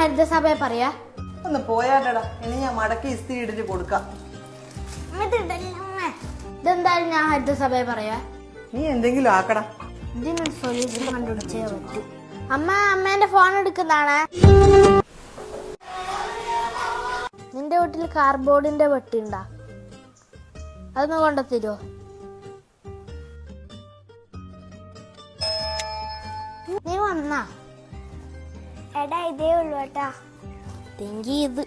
ഹരിതസഭയെ പറയാ. ഒന്ന് പോയാട്ടടാ ഇനി ഞാൻ മടക്കി ഇസ്തിരി ഇടിച്ച് കൊടുക്കാം. ഇതെന്തായാലും ഞാൻ ഹരിതസഭയെ പറയാ. നീ എന്തെങ്കിലും ആക്കടാ. ഇതിനൊരു സൊല്യൂഷൻ കണ്ടുപിടിച്ചേ പറ്റൂ. അമ്മ അമ്മേന്റെ ഫോൺ എടുക്കുന്നതാണ്. നിന്റെ വീട്ടിൽ കാർബോർഡിന്റെ വെട്ടി ഉണ്ടാ? അതൊന്ന് കൊണ്ടുത്തരുമോ നീ വന്നാ. എടാ ഇതേ ഉള്ളു കേട്ടാ. തെങ്കി ഇത്.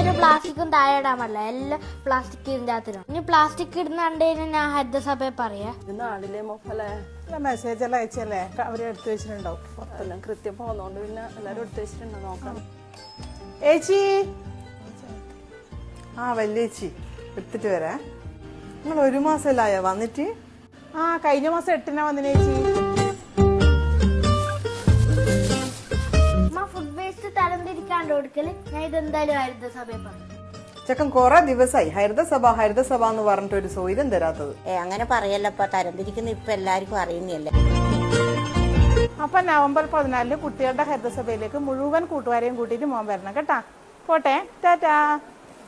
ഒരു പ്ലാസ്റ്റിക്കും താഴെ ഇടാമല്ല എല്ലാം പ്ലാസ്റ്റിക് ഇതിന്റെ അകത്തിനും ഇനി പ്ലാസ്റ്റിക് ഇടുന്ന കണ്ടതിന് ഞാൻ ഹരിതസഭയെ പറയാ. മെസ്സേജ് എല്ലാം അയച്ചല്ലേ? അവർ എടുത്തു വെച്ചിട്ടുണ്ടാവും. എല്ലാം കൃത്യം പോകുന്നോണ്ട് പിന്നെ എല്ലാരും എടുത്ത് വെച്ചിട്ടുണ്ടോ നോക്കാം ഏച്ചി? ആ വല്യേച്ചി എടുത്തിട്ട് വരാം. നിങ്ങൾ ഒരു മാസമല്ലായോ വന്നിട്ട്? ആ കഴിഞ്ഞ മാസം എട്ടിനാ വന്നിന് ചേച്ചി. ഫുഡ് വേസ്റ്റ് തരംതിരിക്കാണ്ട് കൊടുക്കൽ? ഞാൻ ഇതെന്തായാലും ചെക്കൻ കുറെ ദിവസമായി ഹരിതസഭ ഹരിതസഭ എന്ന് പറഞ്ഞിട്ട് ഒരു സൗകര്യം തരാത്തത് ഏ അങ്ങനെ പറയല്ലപ്പ തരംതിരിക്കുന്ന ഇപ്പൊ എല്ലാവർക്കും അറിയുന്നില്ലേ അപ്പൊ നവംബർ പതിനാലിന് കുട്ടികളുടെ ഹരിതസഭയിലേക്ക് മുഴുവൻ കൂട്ടുകാരെയും കൂട്ടിയിട്ട് മോൻ വരണം. കേട്ടാ? പോട്ടെ. ടാറ്റാ.